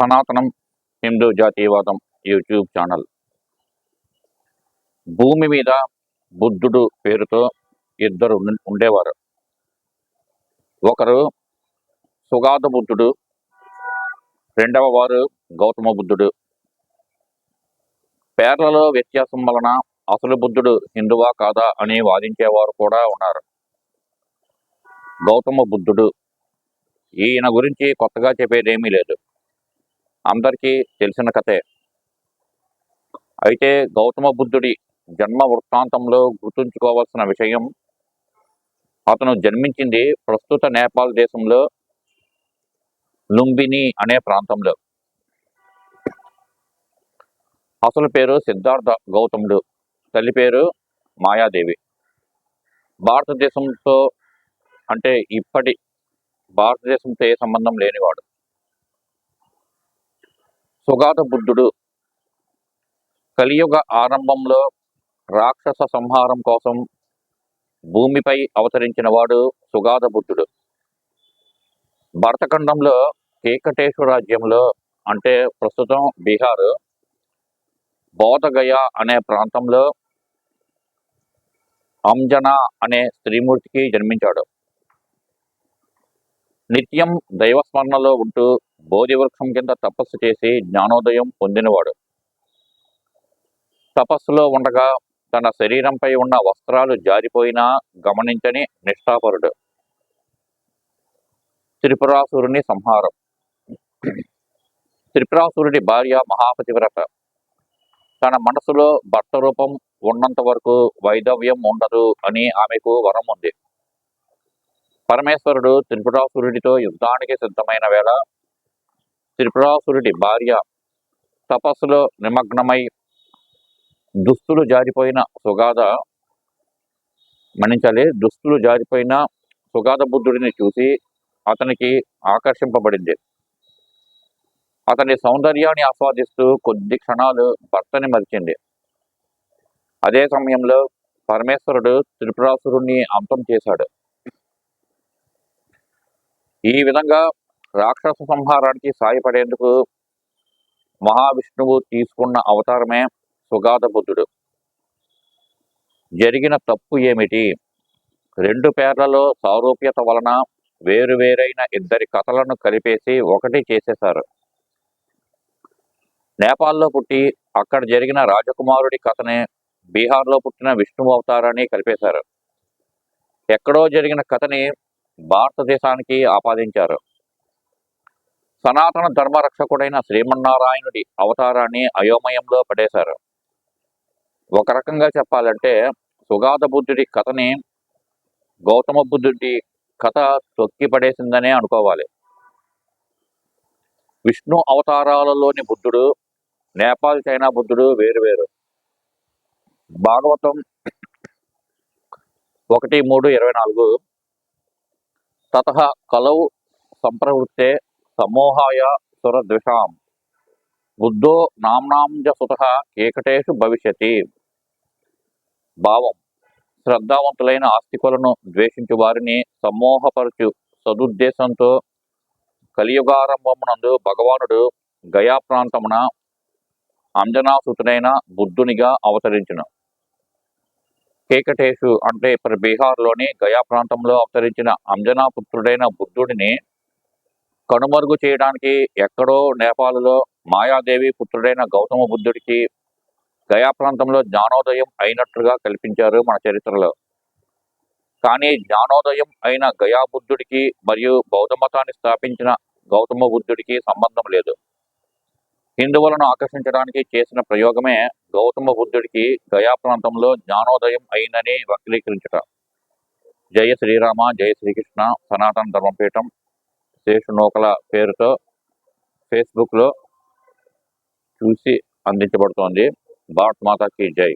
సనాతనం హిందూ జాతీయవాదం YouTube channel. భూమి మీద బుద్ధుడు పేరుతో ఇద్దరు ఉండేవారు. ఒకరు సుగాత బుద్ధుడు రెండవ వారు గౌతమ బుద్ధుడు. పేర్లలో వ్యత్యాసం వలన అసలు బుద్ధుడు హిందువా కాదా అని వాదించేవారు కూడా ఉన్నారు. గౌతమ బుద్ధుడు ఈయన గురించి కొత్తగా చెప్పేదేమీ లేదు. అందరికీ తెలిసిన కథే. అయితే గౌతమ బుద్ధుడి జన్మ వృత్తాంతంలో గుర్తుంచుకోవాల్సిన విషయం అతను జన్మించింది ప్రస్తుత నేపాల్ దేశంలో లుంబిని అనే ప్రాంతంలో. అసలు పేరు సిద్ధార్థ గౌతముడు తల్లి పేరు మాయాదేవి. భారతదేశంతో అంటే ఇప్పటి భారతదేశంతో ఏ సంబంధం లేనివాడు. సుగాత బుద్ధుడు. కలియుగ ఆరంభంలో రాక్షస సంహారం కోసం భూమిపై అవతరించిన వాడు సుగాత బుద్ధుడు. భరతఖండంలో కేకటేశ్వర రాజ్యంలో అంటే ప్రస్తుతం బీహార్ బోధగయ అనే ప్రాంతంలో అంజనా అనే స్త్రీమూర్తికి జన్మించాడు. నిత్యం దైవస్మరణలో ఉంటూ బోధి వృక్షం కింద తపస్సు చేసి జ్ఞానోదయం పొందినవాడు. తపస్సులో ఉండగా తన శరీరంపై ఉన్న వస్త్రాలు జారిపోయినా గమనించని నిష్ఠాపరుడు. త్రిపురాసురుని సంహారం. త్రిపురాసురుడి భార్య మహాపతివ్రత. తన మనసులో భర్త రూపం ఉన్నంత వరకు వైధవ్యం ఉండదు అని ఆమెకు వరం ఉంది పరమేశ్వరుడు త్రిపురాసురుడితో యుద్ధానికి సిద్ధమైన వేళ త్రిపురాసురుడి భార్య తపస్సులో నిమగ్నమై దుస్తులు జారిపోయిన సుగాద మన్నించాలి. దుస్తులు జారిపోయిన సుగాద బుద్ధుడిని చూసి అతనికి ఆకర్షింపబడింది. అతని సౌందర్యాన్ని ఆస్వాదిస్తూ కొద్ది క్షణాలు భర్తని మరిచింది. అదే సమయంలో పరమేశ్వరుడు త్రిపురాసురుణ్ణి అంతం చేశాడు. ఈ విధంగా రాక్షస సంహారానికి సాయపడేందుకు మహావిష్ణువు తీసుకున్న అవతారమే సుగాధ బుద్ధుడు. జరిగిన తప్పు ఏమిటి? రెండు పేర్లలో సారూప్యత వలన వేరువేరైన ఇద్దరి కథలను కలిపేసి ఒకటి చేసేశారు. నేపాల్లో పుట్టి అక్కడ జరిగిన రాజకుమారుడి కథనే బీహార్లో పుట్టిన విష్ణు అవతారాన్ని కలిపేశారు. ఎక్కడో జరిగిన కథని భారతదేశానికి ఆపాదించారు. సనాతన ధర్మ రక్షకుడైన శ్రీమన్నారాయణుడి అవతారాన్ని అయోమయంలో పడేశారు. ఒక రకంగా చెప్పాలంటే సుగాత బుద్ధుడి కథని గౌతమ బుద్ధుడి కథ తొక్కి పడేసిందనే అనుకోవాలి. విష్ణు అవతారాలలోని బుద్ధుడు నేపాల్ చైనా బుద్ధుడు వేరువేరు భాగవతం ఒకటి మూడు ఇరవై నాలుగు తత కలౌ సంప్రవృత్తే సమూహాయ సురద్విషాం బుద్ధో నామ్నాంజ సుత కేకటేషు భవిష్యతి భావం శ్రద్ధావంతులైన ఆస్తికులను ద్వేషించు వారిని సమ్మోహపరచు సదుద్దేశంతో కలియుగారంభమునందు భగవానుడు గయా ప్రాంతమున అంజనాసుతుడైన బుద్ధునిగా అవతరించును కేకటేషు అంటే ఇప్పుడు బీహార్లోని గయా ప్రాంతంలో అవతరించిన అంజనాపుత్రుడైన బుద్ధుడిని కనుమరుగు చేయడానికి ఎక్కడో నేపాల్లో మాయాదేవి పుత్రుడైన గౌతమ బుద్ధుడికి గయా ప్రాంతంలో జ్ఞానోదయం అయినట్లుగా కల్పించారు మన చరిత్రలో. కానీ జ్ఞానోదయం అయిన గయా బుద్ధుడికి మరియు బౌద్ధ మతాన్ని స్థాపించిన గౌతమ బుద్ధుడికి సంబంధం లేదు. హిందువులను ఆకర్షించడానికి చేసిన ప్రయోగమే గౌతమ బుద్ధుడికి గయా ప్రాంతంలో జ్ఞానోదయం అయిందని వక్రీకరించట. జయ శ్రీరామ జయ శ్రీకృష్ణ సనాతన ధర్మపీఠం శేషు నూకల పేరుతో ఫేస్బుక్లో చూసి అందించబడుతోంది. భారత్ మాతాకి జై.